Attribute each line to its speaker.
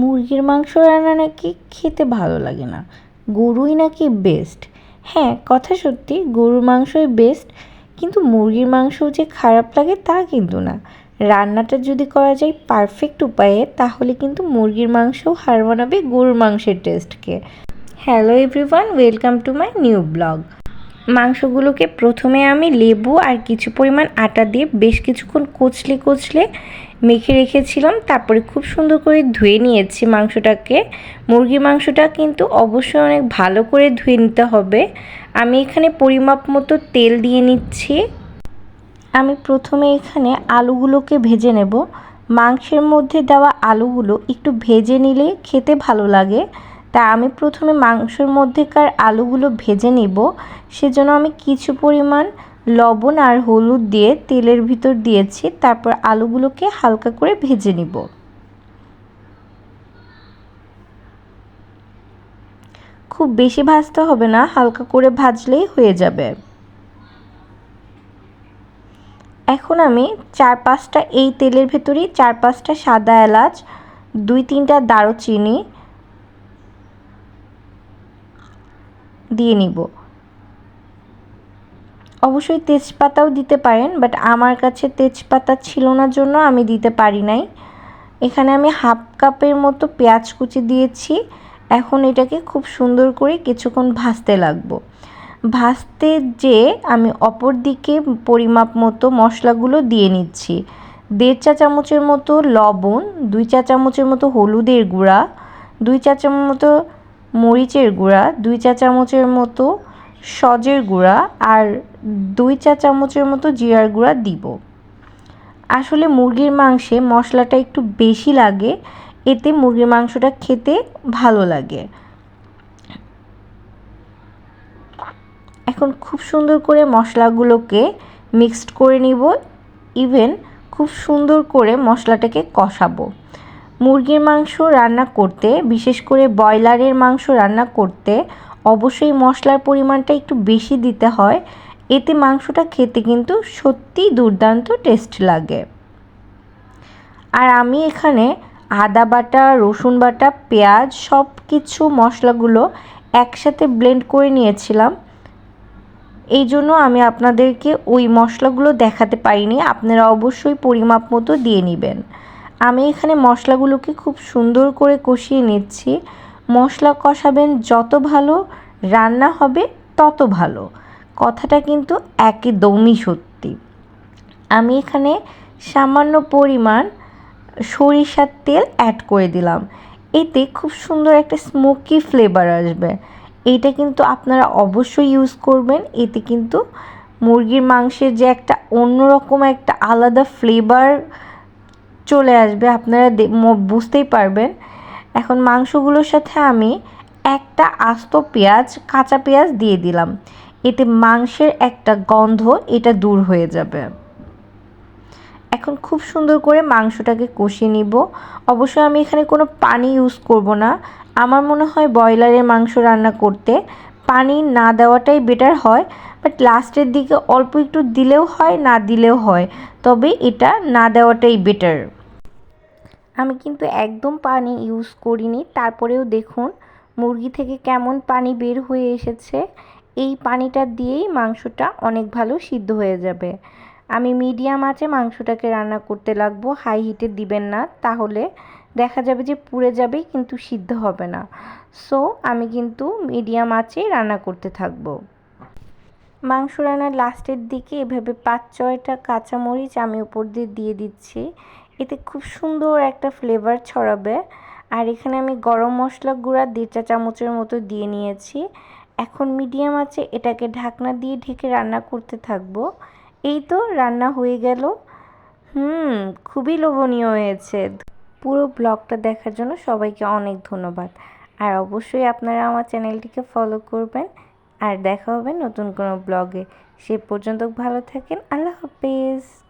Speaker 1: মুরগির মাংস রান্না নাকি খেতে ভালো লাগে না? গরুই নাকি বেস্ট হ্যাঁ কথা সত্যি, গরুর মাংসই বেস্ট কিন্তু মুরগির মাংস যে খারাপ লাগে তা কিন্তু না। রান্নাটা যদি করা যায় পারফেক্ট উপায়ে, তাহলে কিন্তু মুরগির মাংসও হার মানাবে গরুর মাংসের টেস্টকে hello everyone welcome to my new vlog মাংসগুলোকে প্রথমে আমি লেবু আর কিছু পরিমাণ আটা দিয়ে বেশ কিছুক্ষণ কচলে কচলে মেখে রেখেছিলাম। তারপরে খুব সুন্দর করে ধুয়ে নিয়েছি মাংসটাকে। মুরগির মাংসটা কিন্তু অবশ্যই অনেক ভালো করে ধুয়ে নিতে হবে। আমি এখানে পরিমাপ মতো তেল দিয়ে নিচ্ছি। আমি প্রথমে এখানে আলুগুলোকে ভেজে নেব। মাংসের মধ্যে দেওয়া আলুগুলো একটু ভেজে নিলে খেতে ভালো লাগে। তা আমি প্রথমে মাংসের মধ্যেকার আলুগুলো ভেজে নিব। সেজন্য আমি কিছু পরিমাণ লবণ আর হলুদ দিয়ে তেলের ভিতর দিয়েছি। তারপর আলুগুলোকে হালকা করে ভেজে নিব। খুব বেশি ভাজতে হবে না, হালকা করে ভাজলেই হয়ে যাবে। এখন আমি চার পাঁচটা এই তেলের ভেতরেই চার পাঁচটা সাদা এলাচ, দুই তিনটা দারুচিনি দিয়ে নিব। অবশ্যই তেজপাতাও দিতে পারেন বাট আমার কাছে তেজপাতা ছিল না জন্য আমি দিতে পারি নাই। এখানে আমি হাফ কাপের মতো পেঁয়াজ কুচি দিয়েছি। এখন এটাকে খুব সুন্দর করে কিছুক্ষণ ভাজতে লাগবো। ভাজতে যে আমি অপর দিকে পরিমাপ মতো মশলাগুলো দিয়ে নিচ্ছি। দেড় চা চামচের মতো লবণ, দুই চা চামচের মতো হলুদের গুঁড়া, দুই চা চামচ মতো মরিচের গুঁড়া, দুই চা চামচের মতো সজের গুঁড়া আর দুই চা চামচের মতো জিরার গুঁড়া দিব। আসলে মুরগির মাংসে মশলাটা একটু বেশি লাগে, এতে মুরগির মাংসটা খেতে ভালো লাগে। এখন খুব সুন্দর করে মশলাগুলোকে মিক্সড করে নিব, ইভেন খুব সুন্দর করে মশলাটাকে কষাবো। মুরগির মাংস রান্না করতে, বিশেষ করে ব্রয়লারের মাংস রান্না করতে, অবশ্যই মশলার পরিমাণটা একটু বেশি দিতে হয়। এতে মাংসটা খেতে কিন্তু সত্যিই দুর্দান্ত টেস্ট লাগে। আর আমি এখানে আদা বাটা, রসুন বাটা, পেঁয়াজ সব কিছু মশলাগুলো একসাথে ব্লেন্ড করে নিয়েছিলাম। এই জন্য আমি আপনাদেরকে ওই মশলাগুলো দেখাতে পারিনি। আপনারা অবশ্যই পরিমাপ মতো দিয়ে নেবেন। আমি এখানে মশলাগুলোকে খুব সুন্দর করে কষিয়ে নিচ্ছি। মশলা কষাবেন যত ভালো, রান্না হবে তত ভালো। কথাটা কিন্তু একদমই সত্যি। আমি এখানে সামান্য পরিমাণ সরিষার তেল অ্যাড করে দিলাম। এতে খুব সুন্দর একটা স্মোকি ফ্লেভার আসবে। এইটা কিন্তু আপনারা অবশ্যই ইউজ করবেন। এতে কিন্তু মুরগির মাংসের যে একটা অন্যরকম একটা আলাদা ফ্লেভার চলে আসবে, আপনারা বুঝতেই পারবেন। এখন মাংসগুলোর সাথে আমি একটা আস্ত পেঁয়াজ, কাঁচা পেঁয়াজ দিয়ে দিলাম। এতে মাংসের একটা গন্ধ, এটা দূর হয়ে যাবে। এখন খুব সুন্দর করে মাংসটাকে কষিয়ে নিব। অবশ্যই আমি এখানে কোনো পানি ইউজ করব না। আমার মনে হয় ব্রয়লারের মাংস রান্না করতে পানি না দেওয়াটাই বেটার হয়, বাট লাস্টের দিকে অল্প একটু দিলেও হয়, না দিলেও হয়। তবে এটা না দেওয়াটাই বেটার। আমি কিন্তু একদম পানি ইউজ করিনি। তারপরেও দেখুন, মুরগি থেকে কেমন পানি বের হয়ে এসেছে। এই পানিটা দিয়েই মাংসটা অনেক ভালো সিদ্ধ হয়ে যাবে। আমি মিডিয়াম আঁচে মাংসটাকে রান্না করতে লাগবো হাই হিটে দিবেন না, তাহলে দেখা যাবে যে পুড়ে যাবে, কিন্তু সিদ্ধ হবে না। সো আমি কিন্তু মিডিয়াম আঁচে রান্না করতে থাকব। মাংস রান্নার লাস্টের দিকে এভাবে পাঁচ ছয়টা কাঁচামরিচ আমি উপর দিয়ে দিয়ে দিচ্ছি। এতে খুব সুন্দর একটা ফ্লেভার ছড়াবে। আর এখানে আমি গরম মশলা গুঁড়া দেড় চা চামচের মতো দিয়ে নিয়েছি। এখন মিডিয়াম আছে, এটাকে ঢাকনা দিয়ে ঢেকে রান্না করতে থাকব। এই তো রান্না হয়ে গেল। হুম, খুবই লোভনীয় হয়েছে। পুরো ব্লগটা দেখার জন্য সবাইকে অনেক ধন্যবাদ। আর অবশ্যই আপনারা আমার চ্যানেলটিকে ফলো করবেন। আর দেখা হবে নতুন কোনো ব্লগে সে পর্যন্ত ভালো থাকেন। আল্লাহ হাফেজ।